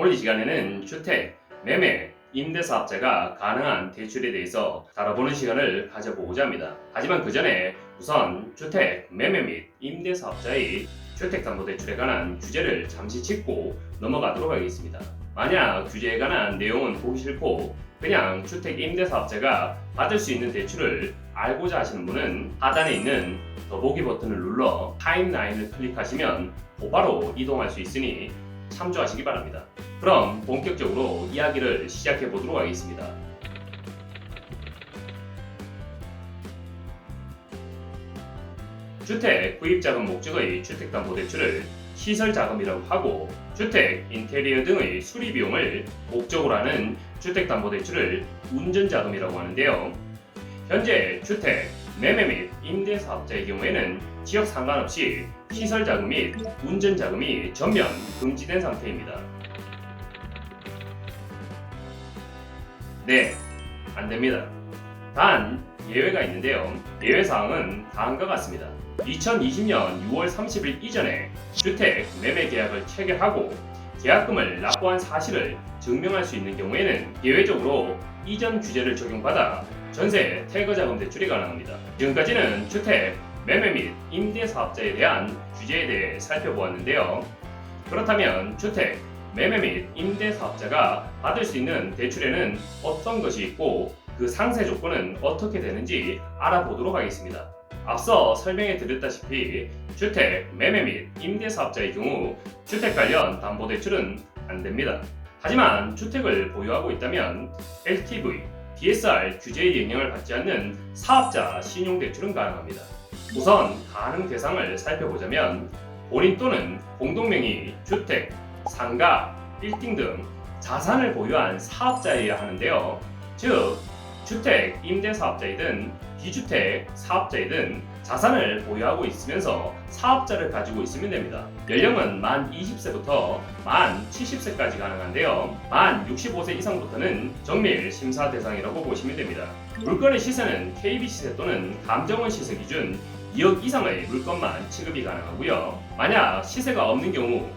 오늘 이 시간에는 주택, 매매, 임대사업자가 가능한 대출에 대해서 다뤄보는 시간을 가져보고자 합니다. 하지만 그 전에 우선 주택, 매매 및 임대사업자의 주택담보대출에 관한 규제를 잠시 짚고 넘어가도록 하겠습니다. 만약 규제에 관한 내용은 보기 싫고 그냥 주택 임대사업자가 받을 수 있는 대출을 알고자 하시는 분은 하단에 있는 더보기 버튼을 눌러 타임라인을 클릭하시면 곧바로 이동할 수 있으니 참조하시기 바랍니다. 그럼 본격적으로 이야기를 시작해 보도록 하겠습니다. 주택 구입자금 목적의 주택담보대출을 시설자금이라고 하고 주택, 인테리어 등의 수리 비용을 목적으로 하는 주택담보대출을 운전자금이라고 하는데요. 현재 주택, 매매 및 임대사업자의 경우에는 지역 상관없이 시설자금 및 운전자금이 전면 금지된 상태입니다. 네, 안 됩니다. 단 예외가 있는데요. 예외 사항은 다음과 같습니다. 2020년 6월 30일 이전에 주택 매매 계약을 체결하고 계약금을 납부한 사실을 증명할 수 있는 경우에는 예외적으로 이전 규제를 적용받아 전세 퇴거자금 대출이 가능합니다. 지금까지는 주택 매매 및 임대 사업자에 대한 규제에 대해 살펴보았는데요. 그렇다면 주택 매매 및 임대 사업자가 받을 수 있는 대출에는 어떤 것이 있고 그 상세 조건은 어떻게 되는지 알아보도록 하겠습니다. 앞서 설명해 드렸다시피 주택 매매 및 임대 사업자의 경우 주택 관련 담보 대출은 안 됩니다. 하지만 주택을 보유하고 있다면 LTV, DSR 규제의 영향을 받지 않는 사업자 신용 대출은 가능합니다. 우선 가능 대상을 살펴보자면 본인 또는 공동명의 주택, 상가, 빌딩 등 자산을 보유한 사업자여야 하는데요. 즉, 주택 임대 사업자이든 비주택 사업자이든 자산을 보유하고 있으면서 사업자를 가지고 있으면 됩니다. 연령은 만 20세부터 만 70세까지 가능한데요. 만 65세 이상부터는 정밀 심사 대상이라고 보시면 됩니다. 물건의 시세는 KB 시세 또는 감정원 시세 기준 2억 이상의 물건만 취급이 가능하고요. 만약 시세가 없는 경우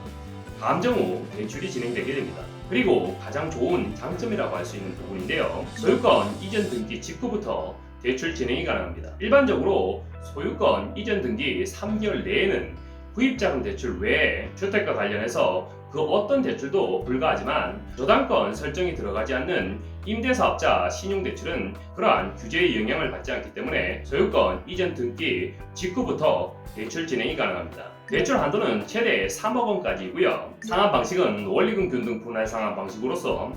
감정 후 대출이 진행되게 됩니다. 그리고 가장 좋은 장점이라고 할 수 있는 부분인데요. 소유권 이전 등기 직후부터 대출 진행이 가능합니다. 일반적으로 소유권 이전 등기 3개월 내에는 구입자금 대출 외에 주택과 관련해서 그 어떤 대출도 불가하지만 저당권 설정이 들어가지 않는 임대사업자 신용대출은 그러한 규제의 영향을 받지 않기 때문에 소유권 이전 등기 직후부터 대출 진행이 가능합니다. 대출 한도는 최대 3억 원까지이고요. 상환 방식은 원리금 균등 분할 상환 방식으로서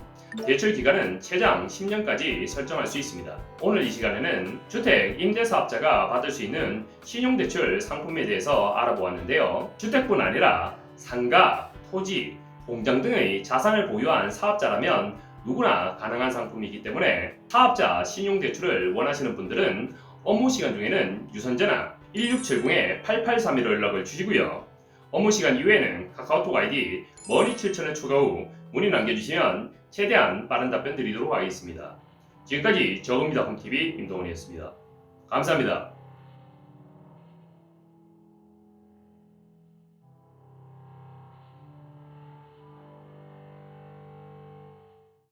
대출 기간은 최장 10년까지 설정할 수 있습니다. 오늘 이 시간에는 주택 임대사업자가 받을 수 있는 신용대출 상품에 대해서 알아보았는데요. 주택뿐 아니라 상가, 토지, 공장 등의 자산을 보유한 사업자라면 누구나 가능한 상품이기 때문에 사업자 신용대출을 원하시는 분들은 업무 시간 중에는 유선전화 1670-8831로 연락을 주시고요. 업무 시간 이후에는 카카오톡 아이디 머니 7천을 추가 후 문의 남겨주시면 최대한 빠른 답변 드리도록 하겠습니다. 지금까지 저금비닷컴TV 임동원이었습니다. 감사합니다.